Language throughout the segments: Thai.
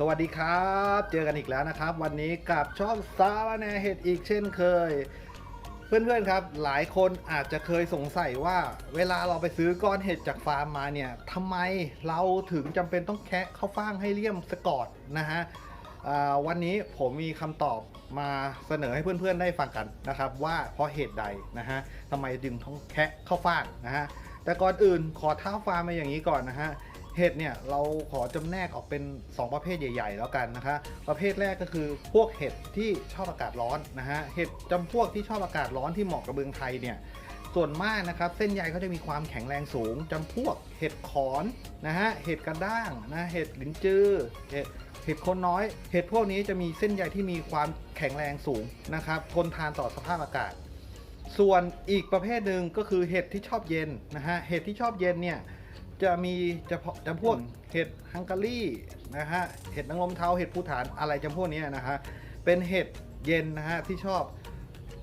สวัสดีครับ เจอกันอีกแล้วนะครับ วันนี้กับช่องสารแหนเห็ดอีกเช่นเคย เพื่อนๆครับ หลายคนอาจจะเคยสงสัยว่า เวลาเราไปซื้อก้อนเห็ดจากฟาร์มมาเนี่ยทำไมเราถึงจำเป็นต้องแคะข้าวฟ่างให้เลี่ยมสกอตนะฮะวันนี้ผมมีคำตอบมาเสนอให้เพื่อนๆได้ฟังกันนะครับ ว่าเพราะเหตุใดนะฮะทำไมจึงต้องแคะข้าวฟ่างนะฮะแต่ก่อนอื่นขอเท้าฟาร์มมาอย่างนี้ก่อนนะฮะ เห็ดเนี่ยเราขอจำแนกออกเป็น 2 ประเภทใหญ่ ๆ แล้วกันนะคะ ประเภทแรกก็คือพวกเห็ดที่ชอบอากาศร้อนนะฮะ เห็ดจำพวกที่ชอบอากาศร้อนที่เหมาะกับเมืองไทยเนี่ย ส่วนมากนะครับเส้นใยเขาจะมีความแข็งแรงสูงจำพวกเห็ดขอนนะฮะ เห็ดกระด้างนะ เห็ดหลินจือเห็ดเห็ดคนน้อย เห็ดพวกนี้จะมีเส้นใยที่มีความแข็งแรงสูงนะครับทนทานต่อสภาพอากาศ ส่วนอีกประเภทหนึ่งก็คือเห็ดที่ชอบเย็นนะฮะ เห็ดที่ชอบเย็นเนี่ย จะมีเฉพาะจำพวกเห็ดฮังการีนะฮะเห็ดนางรมเทาเห็ดภูฐานอะไรจำพวกนี้นะฮะเป็นเห็ดเย็นนะฮะที่ชอบ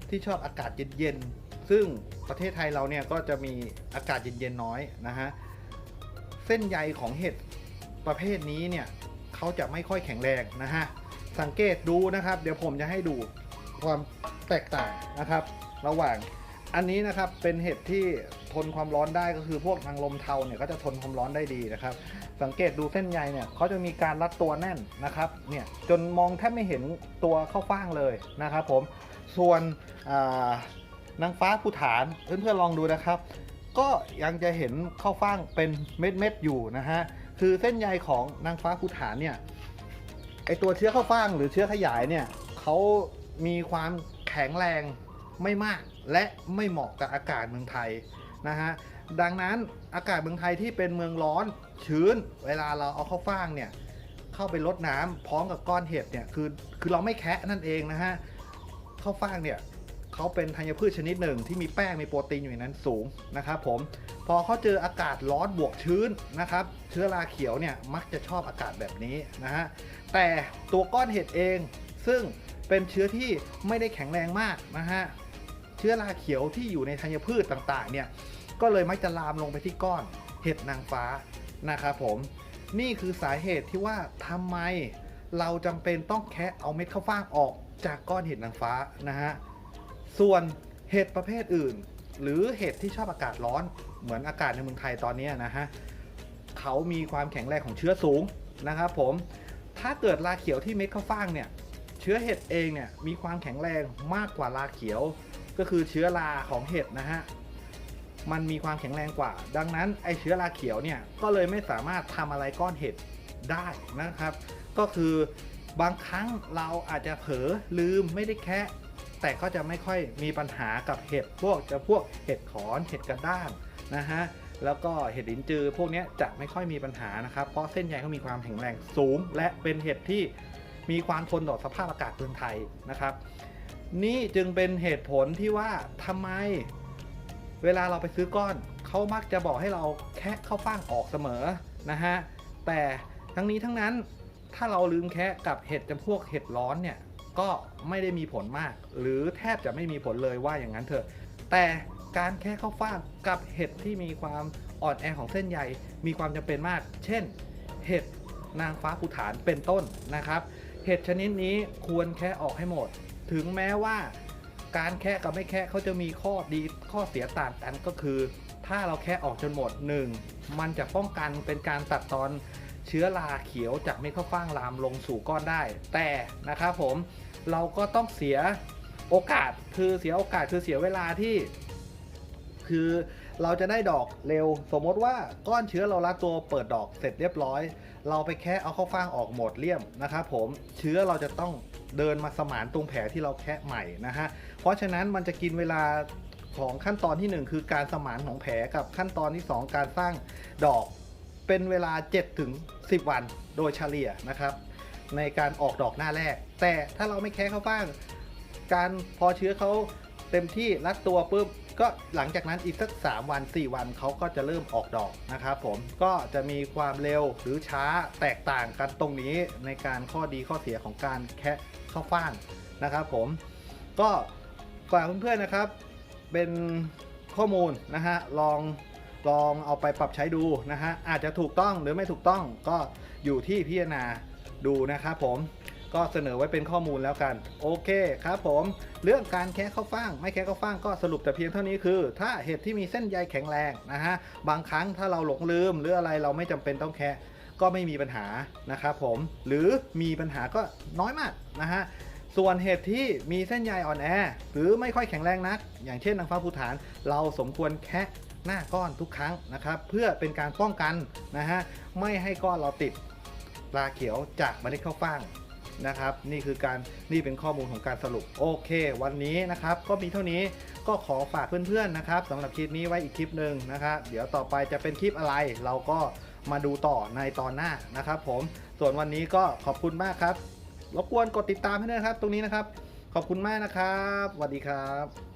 ที่ชอบอากาศเย็นๆซึ่งประเทศไทยเราเนี่ยก็จะมีอากาศเย็นๆน้อยนะฮะเส้นใยของเห็ดประเภทนี้เนี่ยเขาจะไม่ค่อยแข็งแรงนะฮะสังเกตดูนะครับ เดี๋ยวผมจะให้ดูความแตกต่างนะครับ ระหว่าง อันนี้นะครับเป็นเห็ดที่ทนความร้อนได้ก็คือพวกนางลมเทาเนี่ยก็จะทนความร้อนได้ดีนะครับ สังเกตดูเส้นใยเนี่ยเขาจะมีการรัดตัวแน่นนะครับเนี่ยจนมองแทบไม่เห็นตัวเข้าฟ่างเลยนะครับ ผมส่วนนางฟ้าภูฐานเพื่อนๆลองดูนะครับ ก็ยังจะเห็นเข้าฟ่างเป็นเม็ดๆอยู่นะฮะคือเส้นใยของนางฟ้าภูฐานเนี่ยไอตัวเชื้อเข้าฟ่างหรือเชื้อขยายเนี่ยเขามีความแข็งแรง ไม่มากและไม่เหมาะกับอากาศเมืองไทยนะฮะดังนั้นอากาศเมืองไทยที่เป็นเมืองร้อนชื้น เวลาเราเอาเข้าฟ่างเนี่ยเข้าไปรดน้ำพร้อมกับก้อนเห็ดเนี่ยคือคือเราไม่แคะนั่นเองนะฮะข้าวฟ่างเนี่ยเขาเป็นธัญพืชชนิดหนึ่งที่มีแป้งมีโปรตีนอยู่ในนั้นสูงนะครับผมพอเขาเจออากาศร้อนบวกชื้นนะครับ เชื้อราเขียวเนี่ยมักจะชอบอากาศแบบนี้นะฮะแต่ตัวก้อนเห็ดเองซึ่งเป็นเชื้อที่ไม่ได้แข็งแรงมากนะฮะ เชื้อราเขียวที่อยู่ในธัญพืชต่างๆเนี่ยก็เลยมักจะลามลงไปที่ก้อนเห็ดนางฟ้านะครับผม นี่คือสาเหตุที่ว่าทำไมเราจำเป็นต้องแคะเอาเม็ดข้าวฟ่างออกจากก้อนเห็ดนางฟ้านะฮะส่วนเห็ดประเภทอื่น หรือเห็ดที่ชอบอากาศร้อนเหมือนอากาศในเมืองไทยตอนนี้นะฮะเขามีความแข็งแรงของเชื้อสูงนะครับผมถ้าเกิดราเขียวที่เม็ดข้าวฟ่างเนี่ยเชื้อเห็ดเองเนี่ยมีความแข็งแรงมากกว่าราเขียว ก็คือเชื้อราของเห็ดนะฮะมันมีความแข็งแรงกว่า ดังนั้นไอเชื้อราเขียวเนี่ยก็เลยไม่สามารถทำอะไรก้อนเห็ดได้นะครับ ก็คือบางครั้งเราอาจจะเผลอลืมไม่ได้แคะแต่ก็จะไม่ค่อยมีปัญหากับเห็ดพวกจะพวกเห็ดขอนเห็ดกระด้างนะฮะแล้วก็เห็ดลินจือพวกนี้จะไม่ค่อยมีปัญหานะครับ เพราะเส้นใยเขามีความแข็งแรงสูง และเป็นเห็ดที่มีความทนต่อสภาพอากาศเมืองไทยนะครับ นี่จึงเป็นเหตุผลที่ว่าทำไม เวลาเราไปซื้อก้อนเขามักจะบอกให้เราแคะเข้าฟ่างออกเสมอนะฮะแต่ทั้งนี้ทั้งนั้นถ้าเราลืมแคะกับเห็ดจำพวกเห็ดร้อนเนี่ยก็ไม่ได้มีผลมาก หรือแทบจะไม่มีผลเลยว่าอย่างนั้นเถอะ แต่การแค่เข้าฟ่างกับเห็ดที่มีความอ่อนแอของเส้นใยมีความจำเป็นมาก เช่น เห็ดนางฟ้าภูฐานเป็นต้นนะครับ เห็ดชนิดนี้ควรแค่ออกให้หมด ถึงแม้ว่าการแค่กับไม่แค่เขาจะมีข้อดีข้อเสียต่างกันก็คือ ถ้าเราแค่ออกจนหมด 1. มันจะป้องกันเป็นการตัดตอนเชื้อราเขียวจากเม็ดข้าวฟ่างลามลงสู่ก้อนได้ แต่นะครับผมเราก็ต้องเสียโอกาสคือเสียโอกาสคือเสียเวลาที่ คือ เราจะได้ดอกเร็ว สมมติว่าก้อนเชื้อเรารัดตัวเปิดดอกเสร็จเรียบร้อย เราไปแค่เอาเข้าฟางออกหมดเลี่ยมนะครับผมเชื้อเราจะต้องเดินมาสมานตรงแผลที่เราแคะใหม่นะฮะเพราะฉะนั้นมันจะกินเวลาของขั้นตอนที่ 1 คือการสมานของแผลกับขั้นตอนที่ 2 การสร้างดอกเป็นเวลา 7 ถึง 10 วันโดยเฉลี่ยนะครับ ในการออกดอกหน้าแรก แต่ถ้าเราไม่แคะเข้าฟาง การพอเชื้อเขา เต็มที่รัดตัวปุ๊บก็หลังจากนั้นอีกสัก 3 วัน 4 วันเขาก็จะเริ่มออกดอกนะครับผมก็จะมีความเร็วหรือช้าแตกต่างกันตรงนี้ในการข้อดีข้อเสียของการแคะข้าฟ่างนะครับผมก็ฝากเพื่อนๆนะครับ เป็นข้อมูลนะฮะลองลองเอาไปปรับใช้ดูนะฮะอาจจะถูกต้องหรือไม่ถูกต้องก็อยู่ที่พิจารณาดูนะครับผม ก็เสนอไว้เป็นข้อมูลแล้วกัน โอเคครับผม เรื่องการแคะข้าวฟ่าง ไม่แคะข้าวฟ่างก็สรุปแต่เพียงเท่านี้คือ ถ้าเห็ดที่มีเส้นใยแข็งแรงนะฮะบางครั้งถ้าเราหลงลืมหรืออะไรเราไม่จำเป็นต้องแคะก็ไม่มีปัญหานะครับผม หรือมีปัญหาก็น้อยมากนะฮะส่วนเห็ดที่มีเส้นใยอ่อนแอ หรือไม่ค่อยแข็งแรงนัก อย่างเช่นนางฟ้าภูฐาน เราสมควรแคะหน้าก้อนทุกครั้งนะครับ เพื่อเป็นการป้องกันนะฮะไม่ให้ก้อนเราติดปลาเขียวจากเมล็ดข้าวฟ่าง นะครับ นี่คือการนี่เป็นข้อมูลของการสรุปโอเค วันนี้นะครับก็มีเท่านี้ก็ขอฝากเพื่อนๆนะครับสำหรับคลิปนี้ไว้อีกคลิปหนึ่งนะครับเดี๋ยวต่อไปจะเป็นคลิปอะไร เราก็มาดูต่อในตอนหน้านะครับ ผมส่วนวันนี้ก็ขอบคุณมากครับรบกวนกดติดตามให้ด้วยนะครับ ตรงนี้นะครับ ขอบคุณมากนะครับสวัสดีครับ